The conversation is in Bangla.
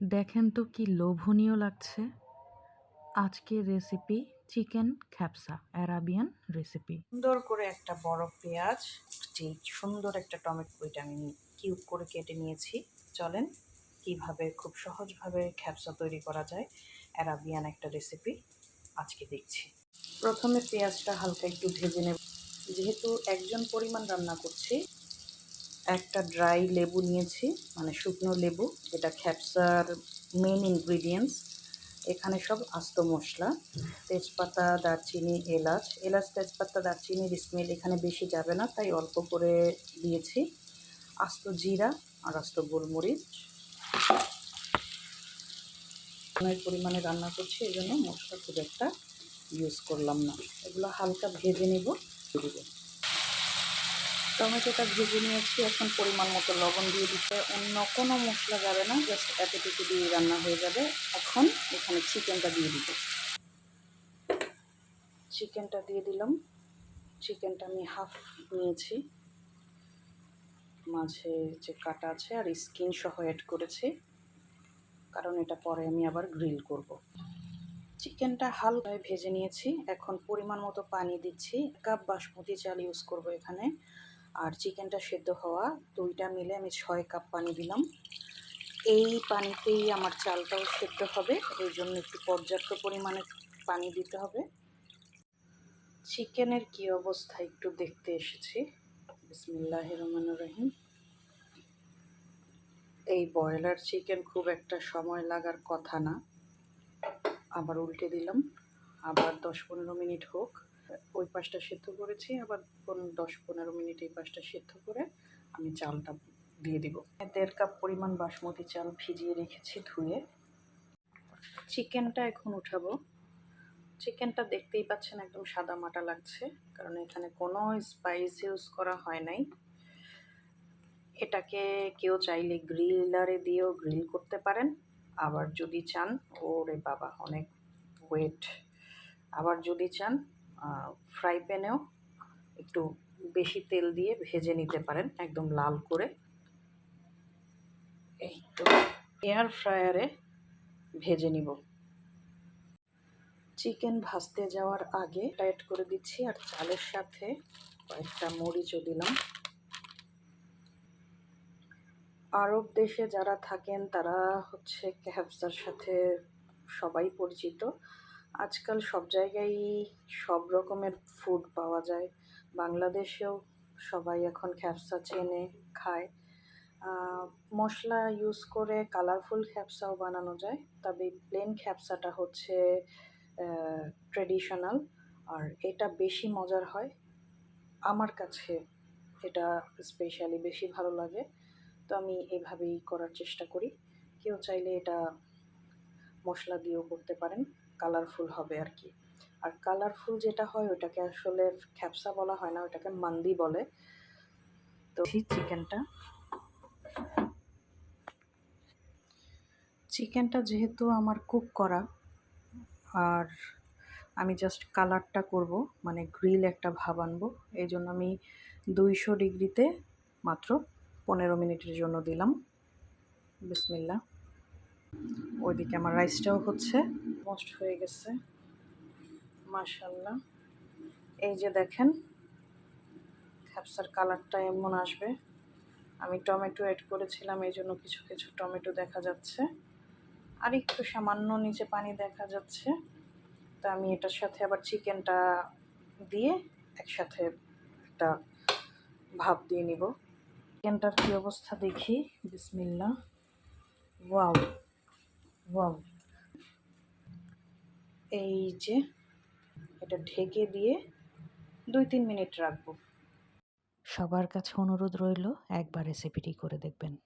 দেখেন তো কি লোভনীয় লাগছে। আজকের recipe chicken kabsa Arabian recipe সুন্দর করে একটা বড় পেঁয়াজ, যে সুন্দর একটা টমেটো ওইটা আমি কিউব করে কেটে নিয়েছি। চলেন, কীভাবে খুব সহজভাবে খ্যাপসা তৈরি করা যায় অ্যারাবিয়ান একটা রেসিপি আজকে দেখছি। প্রথমে পেঁয়াজটা হালকা একটু ভেজে নেব। যেহেতু একজন পরিমাণ রান্না করছি একটা ড্রাই লেবু নিয়েছি মানে শুকনো লেবু, যেটা খ্যাপসার মেন ইনগ্রিডিয়েন্টস এখানে সব আস্ত মশলা, তেজপাতা, দারচিনি, এলাচ। এলাচ, তেজপাতা, দারচিনির স্মেল এখানে বেশি যাবে না, তাই অল্প করে দিয়েছি। আস্ত জিরা আর আস্ত গোলমরিচ। অনেক পরিমাণে রান্না করছি, এই জন্য মশলা খুব একটা ইউজ করলাম না। এগুলো হালকা ভেজে নেব। দেবো টমেটোটা ভেজে নিয়েছি, এখন পরিমাণ মতো লবণ দিয়ে দিতে অন্য কোনো মশলা যাবে না, জাস্ট এতটুকু দিয়ে রান্না হয়ে যাবে। এখন এখানে চিকেনটা দিয়ে দিব। চিকেনটা দিয়ে দিলাম। চিকেনটা আমি হাফ নিয়েছি। মাঝে যে কাটা আছে আর স্কিন সহ অ্যাড করেছি। কারণ এটা পরে আমি আবার গ্রিল করব। চিকেনটা হালকায় ভেজে নিয়েছি। এখন পরিমাণ মতো পানি দিচ্ছি। কাপ বাসমতি চাল ইউজ করব এখানে। আর চিকেনটা সেদ্ধ হওয়া, দুইটা মিলে আমি ছয় কাপ পানি দিলাম। এই পানিতেই আমার চালটাও সেদ্ধ হবে, ওই জন্য একটু পর্যাপ্ত পরিমাণে পানি দিতে হবে। চিকেনের কি অবস্থা একটু দেখতে এসেছি। বিসমিল্লাহ রহমান রহিম। এই ব্রয়লার চিকেন খুব একটা সময় লাগার কথা না। আবার উল্টে দিলাম। আবার দশ পনেরো মিনিট হোক। ওই পাশটা সেদ্ধ করেছি, আবার কোন দশ পনেরো মিনিট এই পাশটা সেদ্ধ করে আমি চালটা দিয়ে দিব। দেড় কাপ পরিমাণ বাসমতি চাল ভিজিয়ে রেখেছি ধুয়ে। চিকেনটা এখন উঠাবো। চিকেনটা দেখতেই পাচ্ছেন একদম সাদা মাটা লাগছে, কারণ এখানে কোনো স্পাইস ইউজ করা হয় নাই। এটাকে কেউ চাইলে গ্রিলারে দিয়েও গ্রিল করতে পারেন। আবার যদি চান, ওরে বাবা, অনেক ওয়েট আবার যদি চান ফ্রাই প্যানেও একটু বেশি তেল দিয়ে ভেজে নিতে পারেন, একদম লাল করে। এই তো এয়ার ফ্রায়ারে ভেজে নিব। চিকেন ভাজতে যাওয়ার আগে অ্যাড করে দিচ্ছি, আর চালের সাথে কয়েকটা মরিচও দিলাম। আরব দেশে যারা থাকেন, তারা হচ্ছে ক্যাবসার সাথে সবাই পরিচিত। আজকাল সব জায়গায় সব রকমের ফুড পাওয়া যায়। বাংলাদেশেও সবাই এখন খ্যাপসা চেনে, খায়। মশলা ইউজ করে কালারফুল খ্যাপসাও বানানো যায়, তবে প্লেন খ্যাপসাটা হচ্ছে ট্রেডিশনাল আর এটা বেশি মজার হয়। আমার কাছে এটা স্পেশালি বেশি ভালো লাগে। তো আমি এভাবেই করার চেষ্টা করি। কেউ চাইলে এটা মশলা দিয়েও করতে পারেন। কালারফুল হবে আর কি আর কালারফুল যেটা হয়, ওটাকে আসলে খ্যাপসা বলা হয় না, ওটাকে মান্দি বলে। তো চিকেনটা। চিকেনটা যেহেতু আমার কুক করা, আর আমি জাস্ট কালারটা করব মানে গ্রিল একটা ভাব আনব এই জন্য আমি দুইশো ডিগ্রিতে মাত্র পনেরো মিনিটের জন্য দিলাম। বিসমিল্লা ওইদিকে আমার রাইসটাও হচ্ছে। মোস্ট হয়ে গেছে। মাশাল্লাহ এই যে দেখেন খ্যাপসার কালারটা এমন আসবে। আমি টমেটো অ্যাড করেছিলাম, এই জন্য কিছু কিছু টমেটো দেখা যাচ্ছে। আর একটু সামান্য নিচে পানি দেখা যাচ্ছে। তা আমি এটার সাথে আবার চিকেনটা দিয়ে একসাথে একটা ভাপ দিয়ে নিব। চিকেনটার কী অবস্থা দেখি। বিসমিল্লা ওয়াও ওয়াও। এই যে, এটা ঢেকে দিয়ে দুই তিন মিনিট রাখব। সবার কাছে অনুরোধ রইল, একবার রেসিপিটি করে দেখবেন।